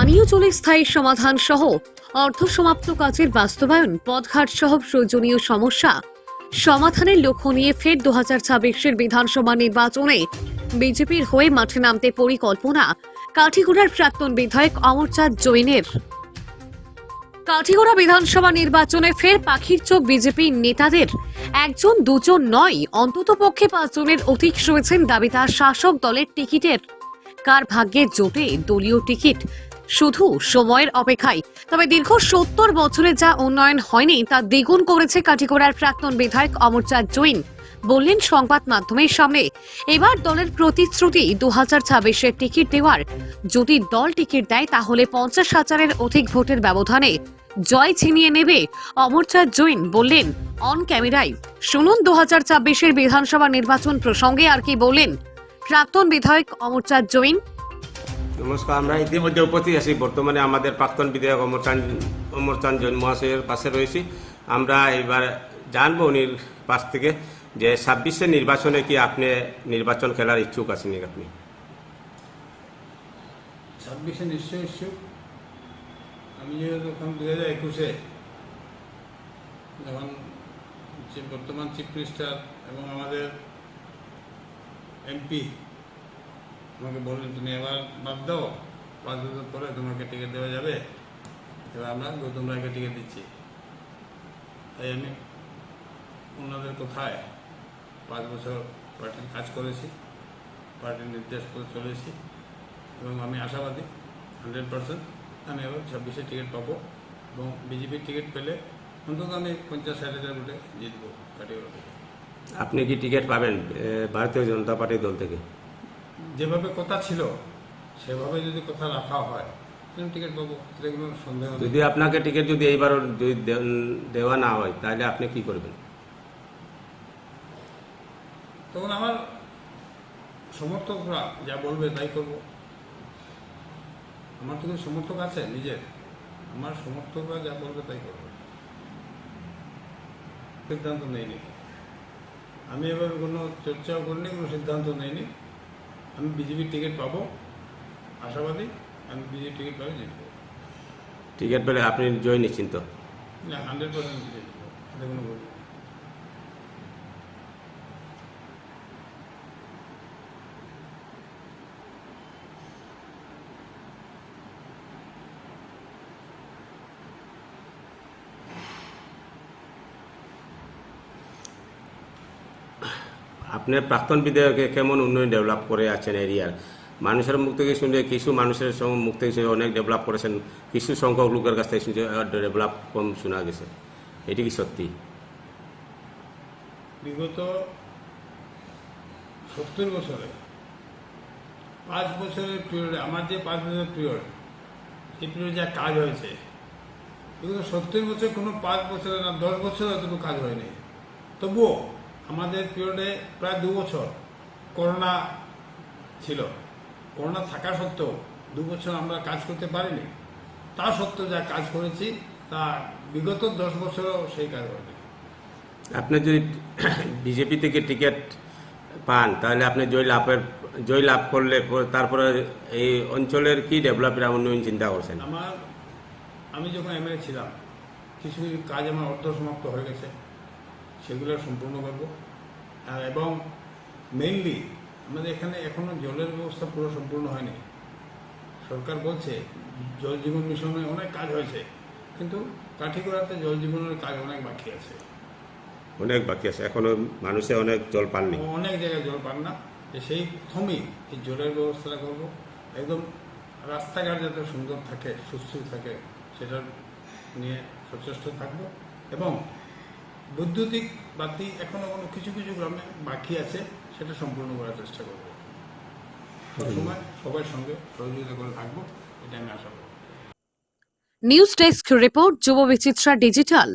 পানীয় জলের স্থায়ী সমাধান সহ অর্ধসমাপ্ত কাজের বাস্তবায়ন, পথঘাট সহ প্রয়োজনীয় সমস্যা। সমাধানের লক্ষ্য নিয়ে ফের দু হাজার ছাব্বিশের বিধানসভা নির্বাচনে বিজেপির হয়ে মাঠে নামতে পরিকল্পনা কাঠিগোড়ার প্রাক্তন বিধায়ক অমরচাঁদ জৈনের। কাঠিগোড়া বিধানসভা নির্বাচনে ফের পাখির চোখ বিজেপি নেতাদের। একজন, দুজন নয় অন্ততপক্ষে পাঁচজনের অধিক রয়েছেন দাবিদার শাসক দলের টিকিটের। কার ভাগ্যে জোটে দলীয় টিকিট? শুধু সময়ের অপেক্ষায়। তবে দীর্ঘ সত্তর বছরে যা উন্নয়ন হয়নি, তা দ্বিগুণ করেছে কাঠিগোড়ার প্রাক্তন বিধায়ক অমরচাঁদ জৈন, বললেন সংবাদ মাধ্যমের সামনে। এবার দলের প্রতিশ্রুতি দু হাজার ছাব্বিশের টিকিট দেওয়ার। যদি দল টিকিট দেয়, তাহলে পঞ্চাশ হাজারের অধিক ভোটের ব্যবধানে জয় ছিনিয়ে নেবে অমরচাঁদ জৈন, বললেন, অন ক্যামেরায়। শুনুন দু হাজার ছাব্বিশের বিধানসভা নির্বাচন প্রসঙ্গে আর কি বললেন প্রাক্তন বিধায়ক অমরচাঁদ জৈন। নমস্কার, আমরা ইতিমধ্যে উপস্থিত আছি। বর্তমানে আমাদের প্রাক্তন বিধায়ক অমরচান অমরচান জৈন মহাশয়ের পাশে রয়েছি। আমরা এবার জানব উনির পাশ থেকে যে ছাব্বিশের নির্বাচনে কি আপনি নির্বাচন খেলার ইচ্ছুক আছেন আপনি? ছাব্বিশে নিশ্চয়ই ইচ্ছুক। আমি যেহেতু এখন দু হাজার একুশে যখন বর্তমান চিফ মিনিস্টার এবং আমাদের এমপি আমাকে বললেন তুমি এবার বাদ দাও। পাঁচ বছর পরে তোমাকে টিকিট দেওয়া যাবে। এবার আমরা গৌতম রায়কে টিকিট দিচ্ছি। তাই আমি ওনাদের কোথায় পাঁচ বছর পার্টির কাজ করেছি পার্টির নির্দেশ করে চলেছি এবং আমি আশাবাদী হান্ড্রেড পার্সেন্ট আমি এবার ছাব্বিশে টিকিট পাবো এবং বিজেপির টিকিট পেলে অন্তত আমি পঞ্চাশ ষাট হাজার ভোটে জিতবো। থেকে আপনি কি টিকিট পাবেন ভারতীয় জনতা পার্টি দল থেকে? যেভাবে কথা ছিল সেভাবে যদি কথা রাখা হয় টিকিট পাবো। সন্দেহ যদি আপনাকে টিকিট যদি এইবার যদি দেওয়া না হয় তাহলে আপনি কি করবেন? তখন আমার সমর্থকরা যা বলবে তাই করব। আমার তো কিছু সমর্থক আছে নিজের। আমার সমর্থকরা যা বলবে তাই করব। সিদ্ধান্ত নেইনি। আমি এবার কোনো চর্চাও করিনি কোনো সিদ্ধান্ত নেইনি। আমি বিজেপির টিকিট পাবো আশাবাদী আমি বিজেপির টিকিট পাবো জিতবো। টিকিট পেলে আপনি জয় নিশ্চিন্ত? না হান্ড্রেড পার্সেন্ট জিতবো কোনো আপনার প্রাক্তন বিধায়কে কেমন উন্নয়ন ডেভেলপ করে আছেন এরিয়ার মানুষের মুখ থেকে শুনলে কিছু মানুষের মুখ থেকে শুনে অনেক ডেভেলপ করেছেন। কিছু সংখ্যক লোকের কাছ থেকে শুনছে ডেভেলপ কম শোনা গেছে। এটি কি সত্যি? বিগত সত্তর বছরে, পাঁচ বছরের পিরিয়ডে আমার যে পাঁচ বছরের পিরিয়ড এই পিরিয়ডে যা কাজ হয়েছে, বিগত সত্তর বছর কোনো পাঁচ বছরে না, দশ বছর অতটুকু কাজ হয়নি। তবুও আমাদের পিরিয়ডে প্রায় দু বছর করোনা ছিল। করোনা থাকা সত্ত্বেও দু বছর আমরা কাজ করতে পারিনি। তা সত্ত্বেও যা কাজ করেছি তা বিগত দশ বছরও সেই কাজ হয়নি। আপনি যদি বিজেপি থেকে টিকিট পান তাহলে আপনি জয় লাভের জয় লাভ করলে তারপরে এই অঞ্চলের কি ডেভেলপের উন্নয়ন চিন্তা করছেন? আমার আমি যখন এমএলএ ছিলাম কিছু কিছু কাজ আমার অর্ধ সমাপ্ত হয়ে গেছে। সেগুলো সম্পূর্ণ করব। আর এবং মেইনলি আমাদের এখানে এখনও জলের ব্যবস্থা পুরো সম্পূর্ণ হয়নি। সরকার বলছে জল জীবন মিশনে অনেক কাজ হয়েছে কিন্তু কাঠিগড়াতে জল জীবনের কাজ অনেক বাকি আছে। অনেক বাকি আছে। এখনও মানুষে অনেক জল পাননি। অনেক জায়গায় জল পান না। সেই প্রথমেই এই জলের ব্যবস্থাটা করব। একদম রাস্তাঘাট যাতে সুন্দর থাকে সুস্থ থাকে সেটা নিয়ে সচেষ্ট থাকব। এবং বৈদ্যুতিক বাতি এখনও কোনো কিছু কিছু গ্রামে বাকি আছে, সেটা সম্পূর্ণ করার চেষ্টা করব। সবসময় সবার সঙ্গে সহযোগিতা করে থাকব এটা আমি আশা করি। নিউজ ডেস্ক রিপোর্ট যুব বিচিত্রা ডিজিটাল।